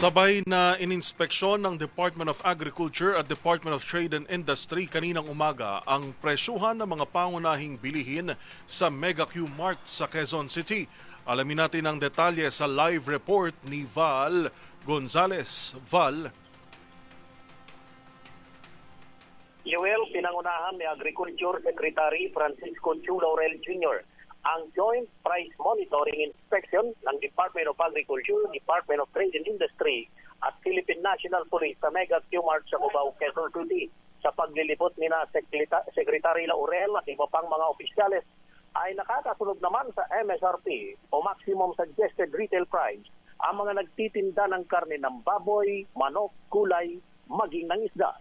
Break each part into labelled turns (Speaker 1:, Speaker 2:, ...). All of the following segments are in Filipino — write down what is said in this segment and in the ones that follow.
Speaker 1: Sabay na ininspeksyon ng Department of Agriculture at Department of Trade and Industry kaninang umaga ang presyuhan ng mga pangunahing bilihin sa Mega Q Mart sa Quezon City. Alamin natin ang detalye sa live report ni Val Gonzales. Val,
Speaker 2: Yuel, pinangunahan ni Agriculture Secretary Francisco Chu Laurel Jr. ang Joint Price Monitoring Inspection ng Department of Agriculture, Department of Trade and Industry at Philippine National Police sa Mega Q-Mart sa Cubao, Quezon City. Sa paglilipot ni na Secretary Laurel at iba pang mga opisyales ay nakakasunod naman sa MSRP o Maximum Suggested Retail Price ang mga nagtitinda ng karne ng baboy, manok, kulay, maging ng isda.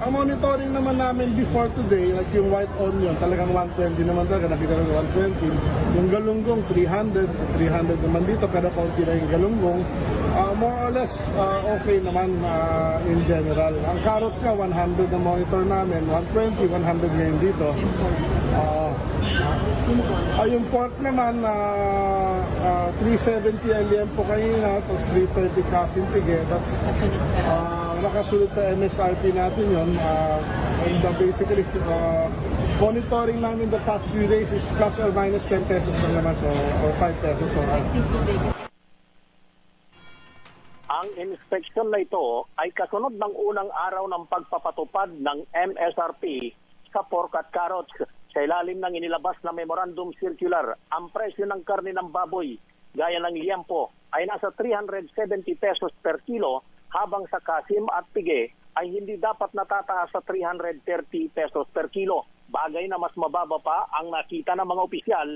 Speaker 3: Ang monitoring naman namin before today, like yung white onion, talagang 120 naman talaga, nakita ko 120. Yung galunggong, 300, 300 naman dito, kada kaunti na yung galunggong. Ah, more or less, ah, okay naman ah, in general. Ang carrots nga, 100 na monitor namin, 120, 100 ngayon dito. Ah, ah, yung pork naman, ah, ah, 370 LM po kanina, tapos 330 kasin tige. That's, ah, nakasunod sa MSRP natin yun. Uh, and uh, basically, uh, monitoring namin the past few days is plus or minus 10 pesos lang naman, so, or 5 pesos. So, uh,
Speaker 2: Ang inspection na ito ay kasunod ng unang araw ng pagpapatupad ng MSRP sa pork at carrots. Sa ilalim ng inilabas na memorandum circular, ang presyo ng karne ng baboy gaya ng liempo ay nasa 370 pesos per kilo habang sa kasim at pige ay hindi dapat natataas sa 330 pesos per kilo. Bagay na mas mababa pa ang nakita ng mga opisyal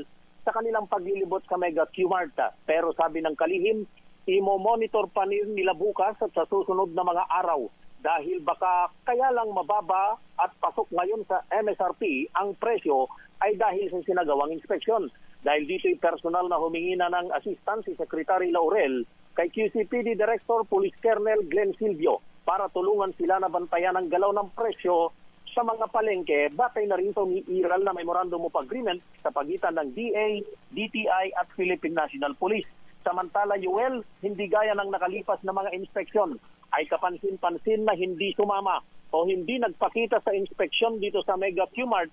Speaker 2: sa kanilang paglilibot sa Mega Q-Mart. Pero sabi ng kalihim, imo-monitor pa nila bukas at sa susunod na mga araw dahil baka kaya lang mababa at pasok ngayon sa MSRP ang presyo ay dahil sa sinagawang inspeksyon. Dahil dito'y personal na humingi na ng assistance si Secretary Laurel kay QCPD Director Police Colonel Glenn Silvio para tulungan sila na bantayan ang galaw ng presyo sa mga palengke batay na rin sa umiiral na Memorandum of Agreement sa pagitan ng DA, DTI at Philippine National Police. Samantala, Yuel, hindi gaya ng nakalipas na mga inspeksyon, ay kapansin-pansin na hindi sumama o hindi nagpakita sa inspeksyon dito sa Mega Q-Mart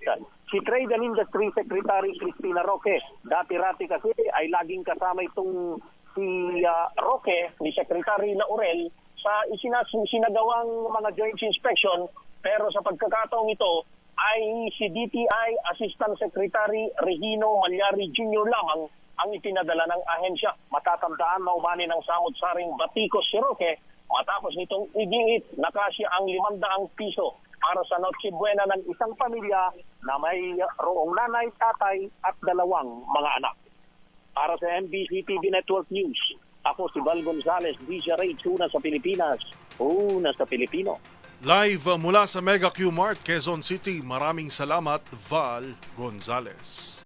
Speaker 2: si Trade and Industry Secretary Cristina Roque. Dati-rati kasi ay laging kasama itong si ah, Roque, ni Secretary Laurel, sa isinas- sinagawang mga joint inspection pero sa pagkakataong ito ay si DTI Assistant Secretary Regino Malyari Jr. lamang ang ipinadala ng ahensya. Matatandaan na umani ng samot-saring batikos si Roque matapos nitong igiit na kasya ang 500 piso para sa Noche Buena ng isang pamilya na may roong nanay, tatay at dalawang mga anak. Para sa MBC TV Network News, ako si Val Gonzales, DJ Ray, una sa Pilipinas, una sa Pilipino.
Speaker 1: live mula sa Mega Q Mart, Quezon City. Maraming salamat, Val Gonzales.